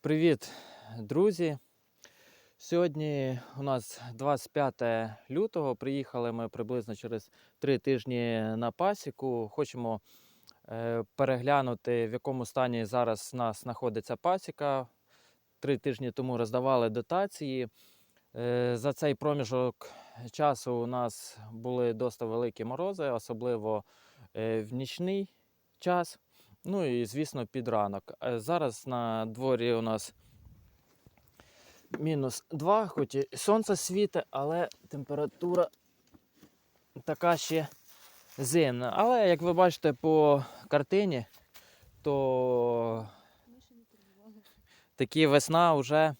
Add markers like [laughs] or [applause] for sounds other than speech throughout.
Привіт, друзі! Сьогодні у нас 25 лютого. Приїхали ми приблизно через три тижні на пасіку. Хочемо е, переглянути, в якому стані зараз у нас знаходиться пасіка. Три тижні тому роздавали дотації. Е, За цей проміжок часу у нас були досить великі морози, особливо е, в нічний час. Ну і, звісно, під ранок. Е, Зараз на дворі у нас мінус 2, хоч і сонце світить, але температура така ще зимна. Але як ви бачите по картині, то такі весна вже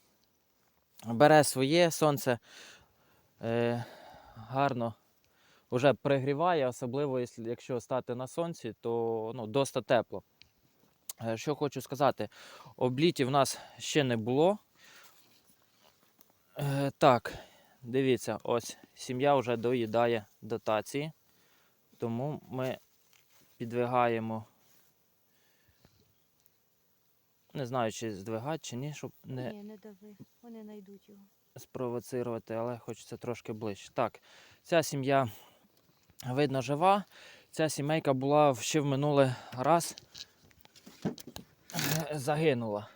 бере своє сонце е, гарно вже пригріває, особливо якщо- стати на сонці, то ну, досить тепло. Е, Що хочу сказати, облітів в нас ще не було. Е, так, дивіться, ось сім'я вже доїдає дотації, тому ми підвигаємо. Не знаю, чи здвигати, чи ні, щоб не Ні, не дави, вони знайдуть його. спровоцирувати, але хочеться трошки ближче. Так, ця сім'я видно жива. Ця сімейка була ще в минулий раз е, загинула.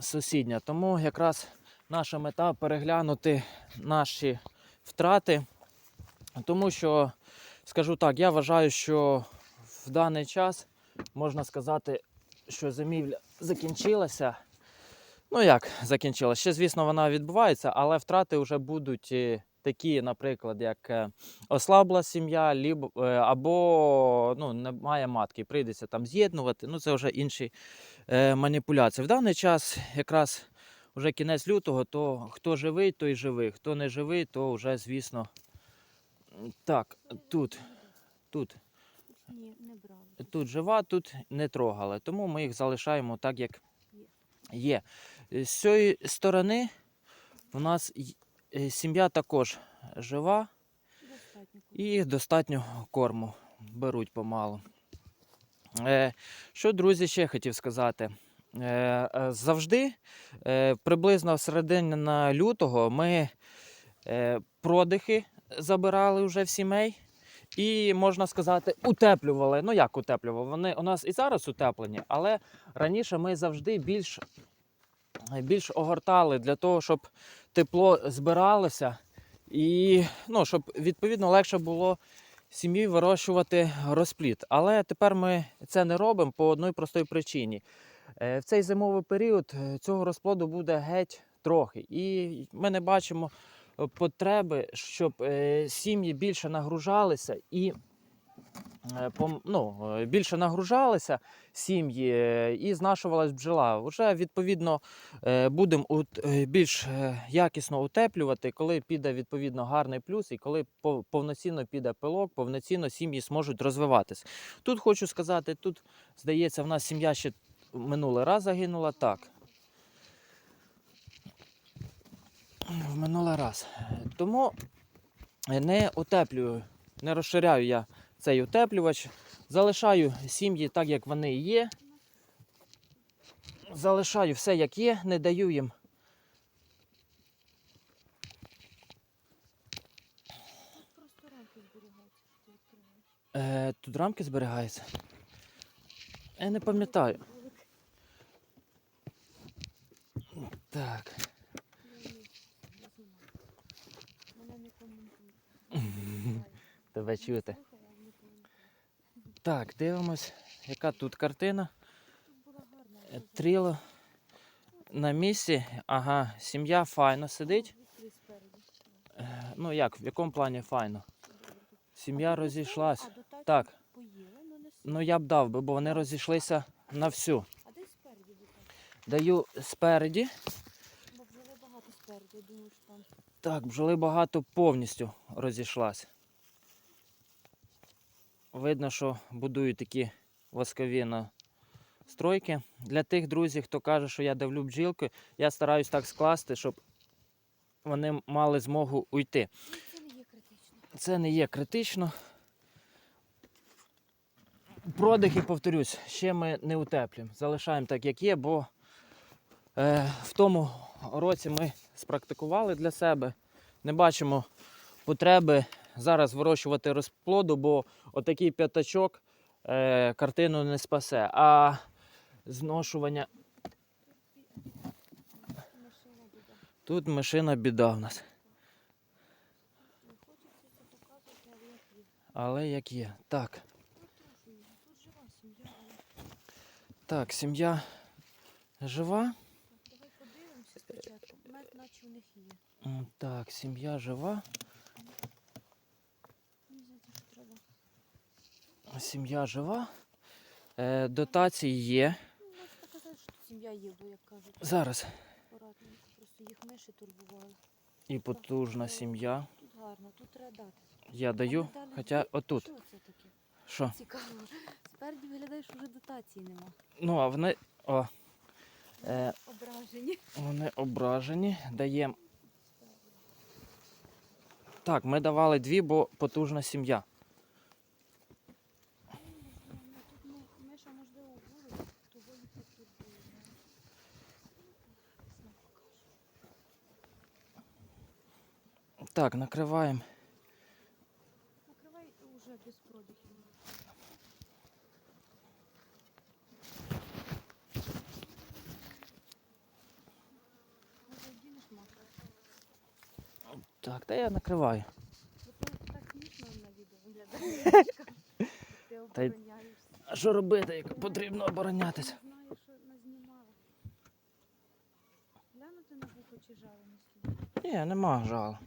Сусідня. Тому якраз наша мета переглянути наші втрати. Тому що, скажу так, я вважаю, що в даний час можна сказати, що зимівля закінчилася. Ну як закінчилася? Ще, звісно, вона відбувається, але втрати вже будуть е, такі, наприклад, як е, ослабла сім'я, е, або ну, немає матки, прийдеться там з'єднувати. Ну, це вже інші е, маніпуляції. В даний час якраз вже кінець лютого, то хто живий, той живий. Хто не живий, то вже, звісно. Так, тут, тут, Ні, не брали. тут жива, тут не трогали. Тому ми їх залишаємо так, як є. Е, З цієї сторони у нас сім'я також жива і достатньо корму беруть помалу. Е, що, друзі, ще хотів сказати. Е, е, завжди, е, приблизно в середині лютого, ми е, продихи забирали вже в сімей. І, можна сказати, утеплювали. Ну як утеплювали? Вони у нас і зараз утеплені, але раніше ми завжди більш, більш огортали для того, щоб тепло збиралося і ну, щоб відповідно легше було сім'ї вирощувати розплід. Але тепер ми це не робимо по одній простій причині. Е, В цей зимовий період е, цього розплоду буде геть трохи. І ми не бачимо потреби, щоб е, сім'ї більше нагружалися і ну, е, більше нагружалися сім'ї е, і знашувалась бджола. Вже відповідно е, будемо е, більш е, якісно утеплювати, коли піде відповідно гарний плюс, і коли повноцінно піде пилок, повноцінно сім'ї зможуть розвиватись. Тут хочу сказати, тут здається, в нас сім'я ще минулий раз загинула. Так. В минулий раз. Тому не утеплюю, не розширяю я цей утеплювач. Залишаю сім'ї так, як вони є. Залишаю все як є, не даю їм. Е, тут рамки зберігаються. Я не пам'ятаю. Так. [laughs] Тебе чути. Слухай, а не коментують. Так, дивимось, яка тут картина. Е, Тріло на місці. Ага, сім'я файно сидить. Е, Ну як, в якому плані файно? Сім'я розійшлась. Так. Ну я б дав би, бо вони розійшлися на всю. Даю спереді. Бо бджоли багато спереді, думаю, що там. Так, бджоли багато повністю розійшлась. Видно, що будують такі воскові настройки. Для тих друзів, хто каже, що я давлю бджілки, я стараюсь так скласти, щоб вони мали змогу уйти. Це не є критично. Це не є критично. Продихи, повторюсь, ще ми не утеплюємо. Залишаємо так, як є, бо Е, в тому році ми спрактикували для себе. Не бачимо потреби зараз вирощувати розплоду, бо отакий п'ятачок е, картину не спасе. А зношування тут мишина біда в нас. Але як є. Так, так, сім'я жива. давай подивимося спочатку. Мед наче в них є. Так, сім'я жива. Мені здається, що треба. Сім'я жива. Е, дотації є. Можна казати, що сім'я є, бо як кажуть, Зараз. Просто їх миші турбували. І потужна сім'я. Тут гарно, тут треба дати. Я даю. далі Хоча отут. Що це таке? Що? Цікаво. Спереді виглядає, що вже дотації нема. Ну, а вони. О, е, Ображені. вони ображені. Даємо. Так, ми давали дві, бо потужна сім'я. Ну, Тут ну, миша, можливо, вгору, того їх не турбує. Знак покаже. Так, накриваємо. Накривай уже без маска? Так, та я накриваю. Так смішно на відео виглядає. Ти Та й- обороняєшся. А що робити, як потрібно оборонятися? Не знаю, що назнімала. Глянути на вухо чи жаленості. Ні, нема жалу.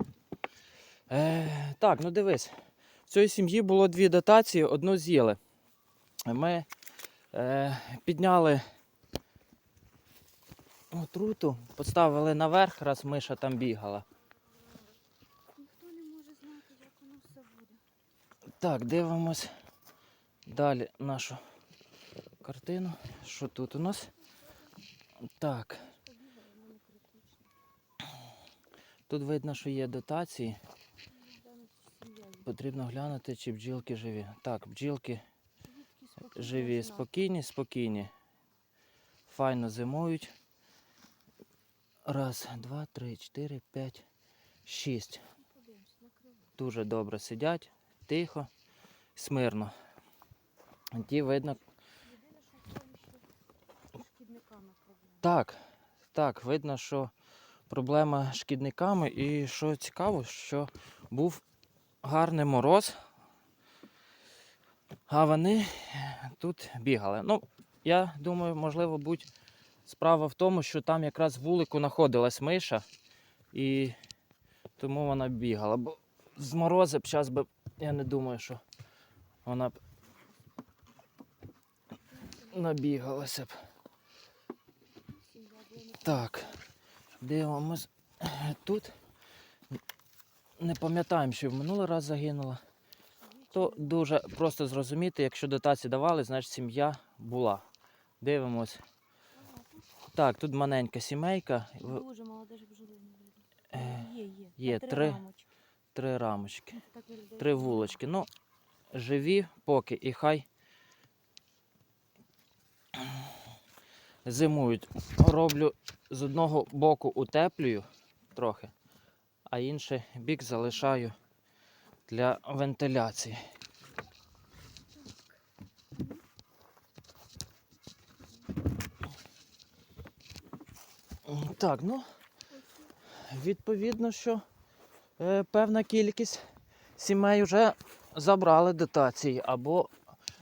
Е, так, ну дивись. В цій сім'ї було дві дотації, одну з'їли. Ми е, підняли отруту, поставили наверх, раз миша там бігала. Ніхто не може знати, як воно все буде. Так, дивимось далі нашу картину. Що тут у нас? Так, тут видно, що є дотації. Глянути, чи сім'я є. Потрібно глянути, чи бджілки живі. Так, бджілки живі, спокійні, спокійні. Файно зимують. Раз, два, три, чотири, п'ять, шість. Дуже добре сидять, тихо, смирно. Ті видно. Так, так, видно, що проблема з шкідниками. І що цікаво, що був гарний мороз, а вони тут бігали. Ну, я думаю, можливо, будь справа в тому, що там якраз вулику знаходилась миша, і тому вона бігала. Бо з морози б зараз би, я не думаю, що вона б набігалася б. Так, дивимось тут. Не пам'ятаємо, що в минулий раз загинула. То дуже просто зрозуміти, якщо дотації давали, значить сім'я була. Дивимось. Так, тут маленька сімейка, дуже не видно. Е, Є, є. є три. рамочки. три рамочки, три вулочки. Ну, живі поки і хай зимують. Роблю з одного боку утеплюю трохи, а інший бік залишаю для вентиляції. Так, ну, відповідно, що е, певна кількість сімей вже забрали дотації або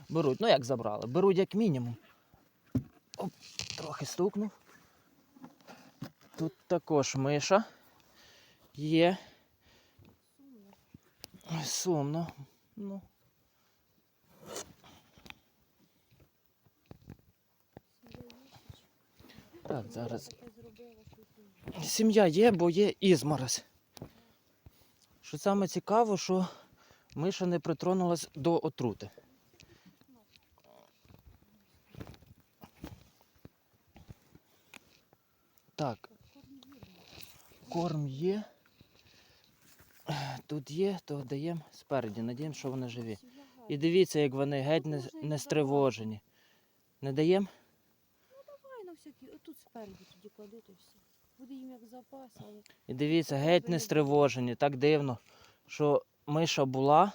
беруть. Ну як забрали? Беруть як мінімум. Оп, трохи стукнув. Тут також миша є. Сумно. Сумно. Ну, є так, зараз. Сім'я є, бо є ізморозь. Що саме цікаво, що миша не притронулась до отрути. Так, Корм вірно. корм є. Тут є, то даємо спереді. Надіємо, що вони живі. І дивіться, як вони геть не, не стривожені. Не даємо? Ну Давай на всякий. Отут спереді тоді клади, то й все. Буде їм як запас, але І дивіться, геть не стривожені, так дивно, що миша була.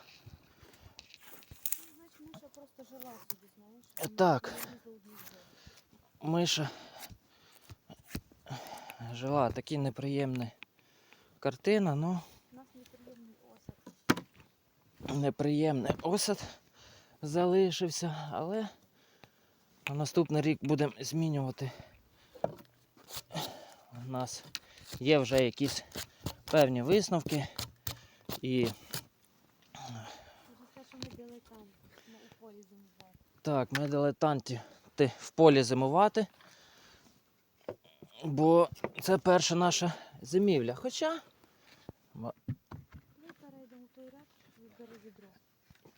ну, значить Миша просто жила собі, знаєш. Е, так. Миша жила, такі неприємні картина, ну осад. Неприємний осад залишився, але на наступний рік будемо змінювати. У нас є вже якісь певні висновки і зимувати. Так, ми дилетанті ти в полі зимувати. Бо це перша наша зимівля. Хоча Ми перейдемо в той ряд, вибери відро.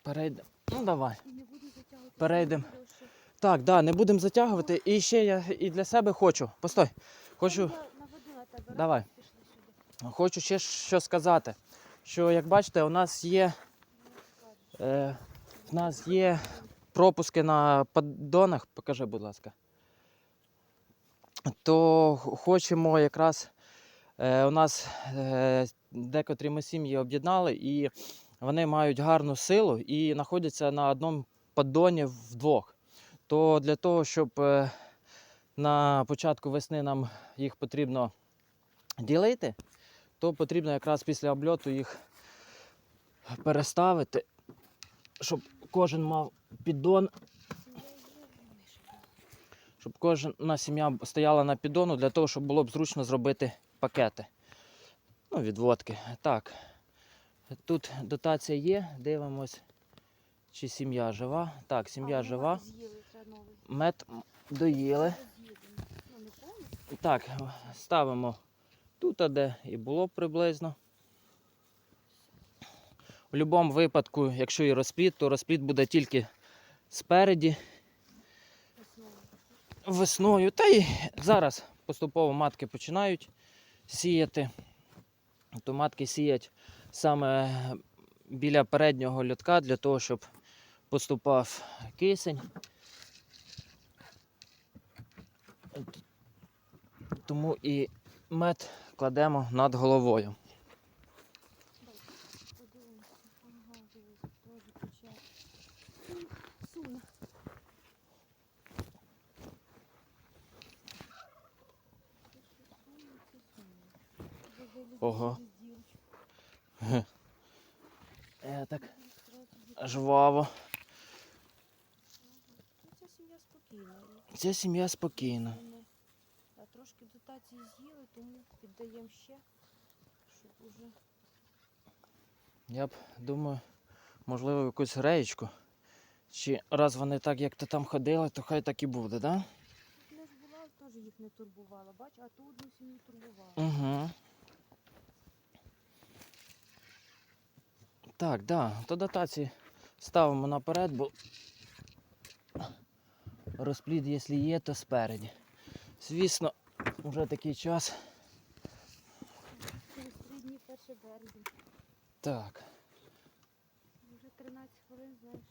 Перейдемо. Ну давай. І не буду затягувати. Перейдем. відео, що- Так, да, не будемо затягувати. І ще я і для себе хочу. Постой. Хочу, Давай. Хочу ще що сказати. Що, як бачите, у нас є, е, в нас є пропуски на поддонах. Покажи, будь ласка. То хочемо якраз. Е, у нас е, декотрі ми сім'ї об'єднали, і вони мають гарну силу і знаходяться на одному поддоні вдвох. То для того, щоб е, на початку весни нам їх потрібно ділити, то потрібно якраз після обльоту їх переставити, щоб кожен мав піддон щоб кожна сім'я стояла на піддону для того, щоб було б зручно зробити пакети. Ну, відводки. Так. Тут дотація є. Дивимось, чи сім'я жива. Так, сім'я ну, жива. мед доїли. Так, ставимо тут, де і було приблизно. В будь-якому випадку, якщо і розплід, то розплід буде тільки спереді. Весною. Та й зараз поступово матки починають сіяти. То матки сіять саме біля переднього льотка для того, щоб поступав кисень. Тому і мед кладемо над головою. Ого. Е, так Ця сім'я спокійна. Ця сім'я спокійна. а, Трошки дотації з'їли, тому піддаємо ще, щоб уже Я б думаю, можливо, якусь греєчку. Чи раз вони так, як ти там ходили, то хай так і буде, так? да? не ж була, теж їх не турбувала. Бач, а ту одну сім'ю турбувала. Угу. Так, да, то дотації ставимо наперед, бо розплід, якщо є, то спереді. Звісно, вже такий час. Через три дні 1 березня. Так. Вже 13 хвилин, знаєш.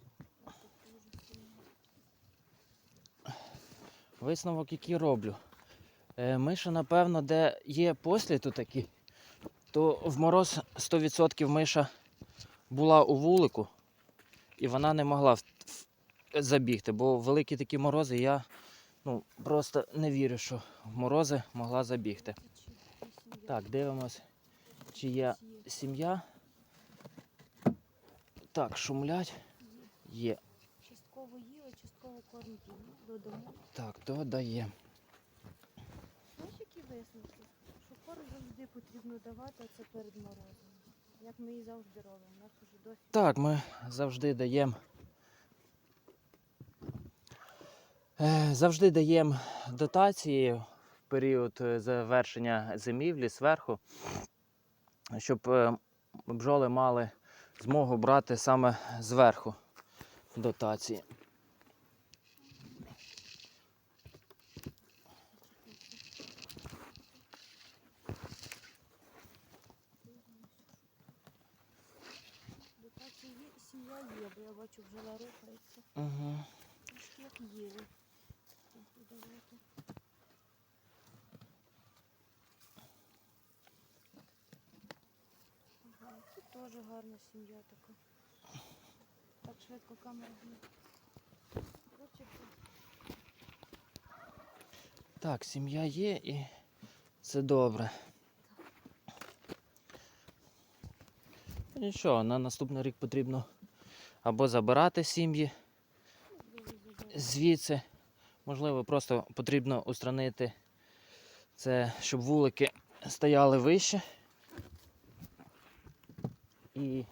Висновок, який роблю. Е, Миша, напевно, де є посліду такі, то в мороз 100% миша була у вулику, і вона не могла забігти, бо великі такі морози, я ну, просто не вірю, що в морози могла забігти. Так, дивимось, чи є сім'я. Так, шумлять. Є. Частково їли, частково корм. Додамо. Так, додає. Знаєш, які висновки? Що корм завжди потрібно давати, а це перед морозом. Як ми і завжди робимо. У нас уже досвід. Так, ми завжди даємо. Е, Завжди даємо дотації в період е, завершення зимівлі зверху, щоб е, бджоли мали змогу брати саме зверху дотації. бачу, вже рухається. Ага. Як їли. Ага, тут теж гарна сім'я така. Так швидко камера. Так, сім'я є і це добре. Нічого, на наступний рік потрібно або забирати сім'ї звідси. Можливо, просто потрібно устранити це, щоб вулики стояли вище. І,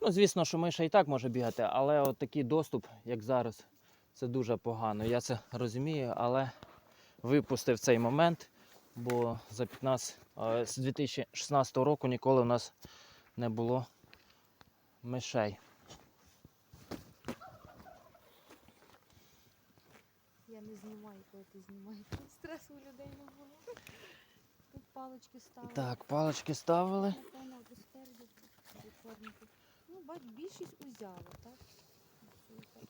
ну, звісно, що миша і так може бігати, але от такий доступ, як зараз, це дуже погано. Я це розумію, але випустив цей момент, бо за 15, е, з 2016 року ніколи у нас не було мишей. Я не знімаю, коли ти знімаєш. Стресу у людей не було. Тут палички ставили. Так, палички ставили. Напевно, або спереду, або. Ну, бач, більшість узяла, так?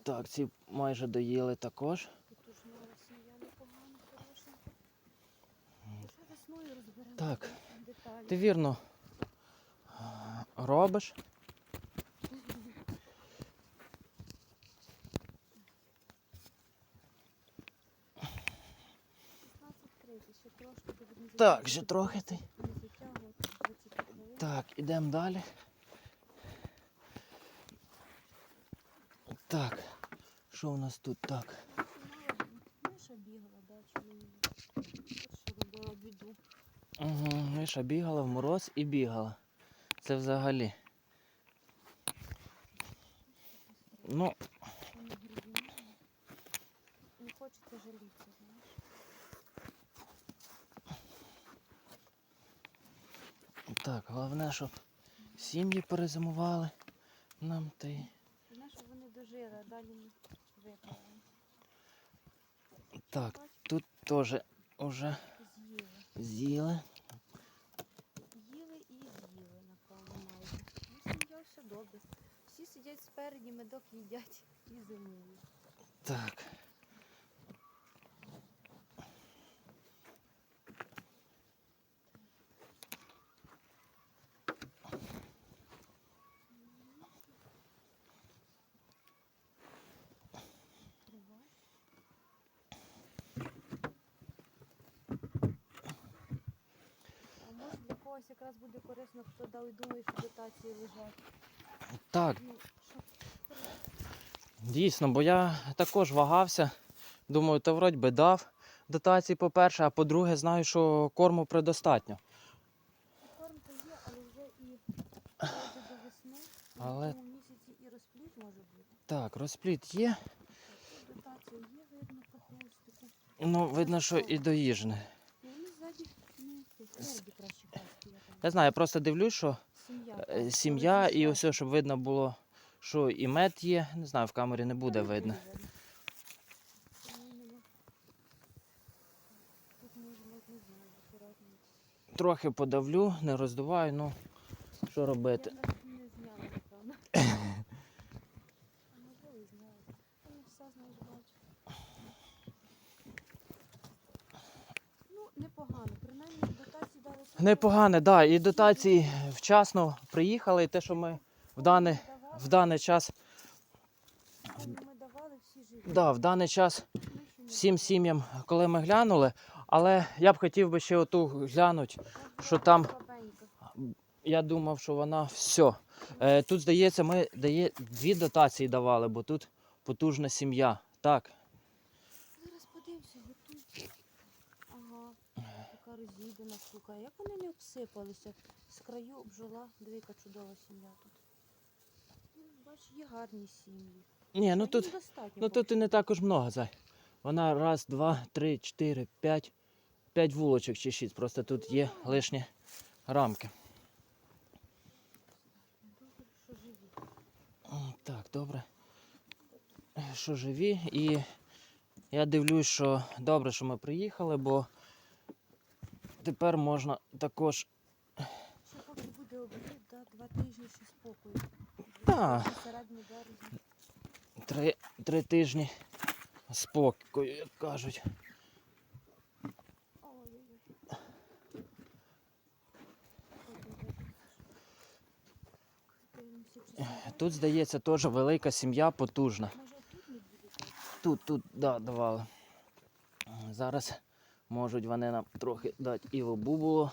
Так, ці майже доїли також. Потужна сім'я непогана, хорошенька. Лише весною розберемо Так. деталі. Ти вірно робиш. 16.30, ще трошки буде не Так, ще трохи ти. Не затягувати, 20 хвилин. Так, ідемо далі. Так, що у нас тут так? Миша бігала, да, Миша бігала в мороз і бігала. Це взагалі. Ну, Не хочеться жалітися, знаєш. Так, головне, щоб сім'ї перезимували нам й. Знаєш, щоб вони дожили, а далі не випали. Так, тут теж уже З'їли. з'їли. Їли і з'їли, напевно, майже. Ну, сім'я все добре. Всі сидять спереді, медок їдять і зимують. Так. Тривай. А може для когось якраз буде корисно, хто дав і думає, що дотації лежать. Так, Ну, Дійсно, бо я також вагався. Думаю, то вроді би дав дотації, по-перше, а по-друге, знаю, що корму предостатньо. корм то є, але вже і до весни, і Але- в місяці і розпліт може бути. Так, розпліт є. Дотація є, видно по. Ну, видно, що і доїжджене. Я знаю, я просто дивлюсь, що Сім'я. е, і ось, щоб видно було, що і мед є. Не знаю, в камері не буде видно. Трохи подавлю, не роздуваю, ну що робити. Я навіть не зняла, напевно. А можливо і зняла. Та не все знаєш бачу. Ну, непогано. Принаймні дотації дали. свої. Непогане, да, і дотації вчасно приїхали, і те, що ми в даний, в даний час, да, в даний час всім сім'ям, коли ми глянули, але я б хотів би ще оту глянути. що там- Я думав, що вона все. Е, тут, здається, ми дає, дві дотації давали, бо тут потужна сім'я. Так, Зараз подивимося, готуй. Ага, така роз'їдена. Як вони не обсипалися? З краю обжила, диви, яка чудова сім'я тут. Ну, Бач, є гарні сім'ї. ні, ну тут, ну тут і не також много, зай. Вона раз, два, три, чотири, п'ять. П'ять вулочок чи шість. Просто тут є лишні рамки. Добре, що живі. Так, добре. Що живі, і я дивлюсь, що добре, що ми приїхали, бо тепер можна також. Ще поки буде обід, да, два тижні ще спокою. Та. До середини. Три, три тижні спокою, як кажуть. Тут, здається, теж велика сім'я потужна. Так? Тут, тут, да, давали. Зараз можуть вони нам трохи дати і бубуло.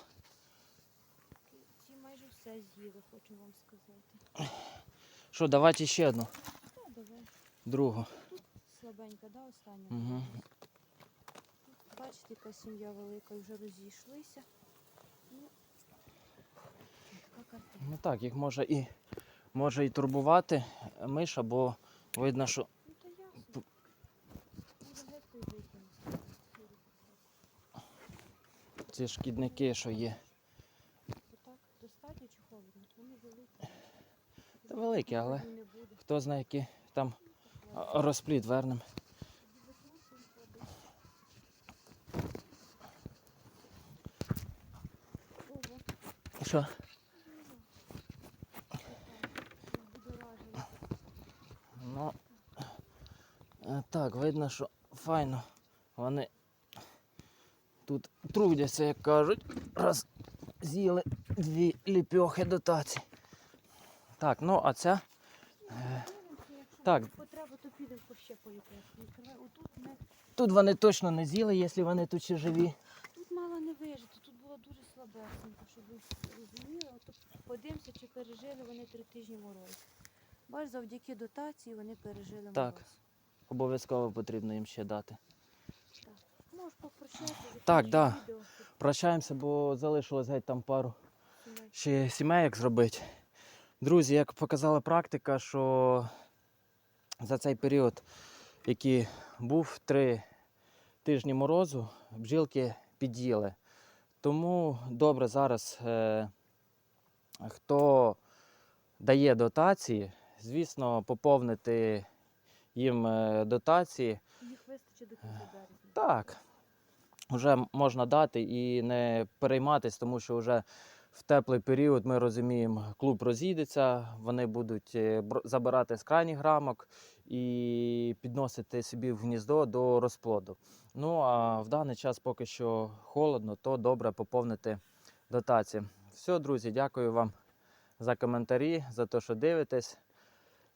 Ці майже все з'їли, хочу вам сказати. Що, давайте ще одну, Та, давай. другу. Слабенька, да, остання? Угу. Тут, бачите, яка сім'я велика, вже розійшлися. Ну. Ну так, їх може і, може і турбувати миша, бо видно, що Ну то ясно. Може геть той викинути. Ці шкідники, що є. Отак достатньо чи холодно? Вони великі. Та великі, але хто знає, який там розпліт вернем. Ого, Що? Ну, е, так, видно, що файно. Вони тут трудяться, як кажуть, раз з'їли дві ліпьохи дотації. Так, ну а ця. Дивимося, так. потреба, то підемо по ще поліпешку. Відкривай. Отут не Тут вони точно не з'їли, якщо вони тут ще живі. Тут мало не вижити, тут було дуже слабесенько, щоб ви розуміли. От подивимося, чи пережили вони три тижні мороз. Бач, завдяки дотації вони пережили Так. Обов'язково потрібно їм ще дати. Так. Можеш. Так, да. Прощаємося, бо залишилось геть там пару ще сімейок зробити. Друзі, як показала практика, що за цей період, який був три тижні морозу, бджілки під'їли. Тому добре зараз, е, хто дає дотації, звісно, поповнити їм е, дотації. Їх вистачить до кінця березня. Так, вже можна дати і не перейматись, тому що вже в теплий період ми розуміємо, клуб розійдеться, вони будуть е, забирати з крайніх рамок і підносити собі в гніздо до розплоду. Ну а в даний час поки що холодно, то добре поповнити дотації. Все, друзі, дякую вам за коментарі, за те, що дивитесь.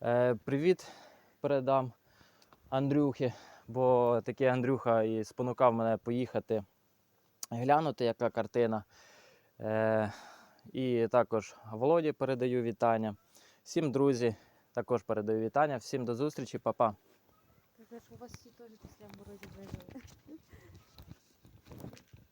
Е, привіт передам Андрюхі бо такий Андрюха і спонукав мене поїхати глянути, яка картина. Е, і також Володі передаю вітання. Всім друзі, також передаю вітання. Всім до зустрічі, па-па. У вас всі теж після морозів вижили.